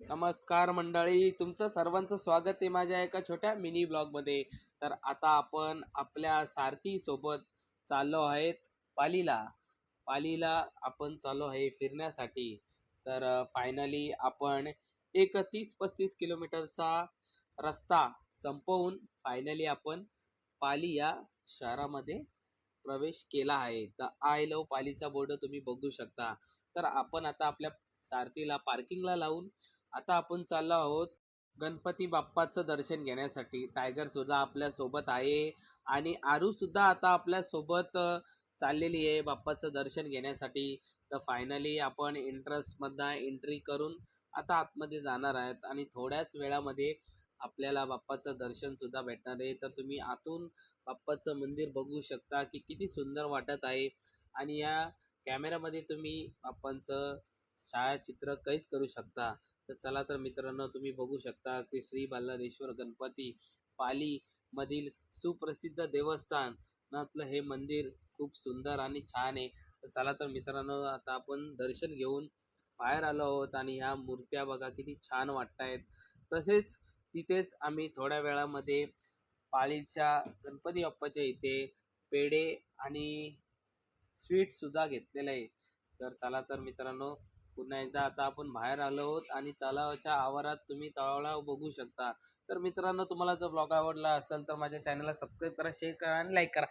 नमस्कार मंडळी तुमचं सर्वांचं स्वागत आहे माझ्या एका छोट्या मिनी ब्लॉगमध्ये. तर आता आपण आपल्या सारथी सोबत चाललो आहेत पालीला. पालीला आपण चाललो आहे फिरण्यासाठी. तर फायनली आपण एक तीस पस्तीस किलोमीटरचा रस्ता संपवून फायनली आपण पाली या शहरामध्ये प्रवेश केला आहे. तर आय लव पालीचा बोर्ड तुम्ही बघू शकता. तर आपण आता आपल्या सारथीला पार्किंगला लावून आता आपण चाललो आहोत गणपती बाप्पाचं दर्शन घेण्यासाठी. टायगर सुद्धा आपल्यासोबत आहे आणि आरू सुद्धा आता आपल्यासोबत चाललेली आहे बाप्पाचं दर्शन घेण्यासाठी. तर फायनली आपण इंटरेस्टमधनं एंट्री करून आता आतमध्ये जाणार आहेत आणि थोड्याच वेळामध्ये आपल्याला बाप्पाचं दर्शन सुद्धा भेटणार आहे. तर तुम्ही आतून बाप्पाचं मंदिर बघू शकता की किती सुंदर वाटत आहे. आणि या कॅमेऱ्यामध्ये तुम्ही बाप्पांचं छायाचित्र कैद करू शकता. तर चला तर मित्रांनो तुम्ही बघू शकता की श्री बल्लारेश्वर गणपती पालीमधील सुप्रसिद्ध देवस्थानातलं हे मंदिर खूप सुंदर आणि छान आहे. तर चला तर मित्रांनो आता आपण दर्शन घेऊन बाहेर आलो आहोत आणि ह्या मूर्त्या बघा किती छान वाटतायत. तसेच तिथेच आम्ही थोड्या वेळामध्ये पाळीच्या गणपती बाप्पाच्या इथे पेढे आणि स्वीटसुद्धा घेतलेलं आहे तर चला तर मित्रांनो पुन्हा एकदा आता आपण बाहेर आलो आहोत आणि तलावाच्या आवारात तुम्ही तळावळा बघू शकता. तर मित्रांनो तुम्हाला जर ब्लॉग आवडला असेल तर माझ्या चॅनलला सबस्क्राईब करा शेअर करा आणि लाईक करा.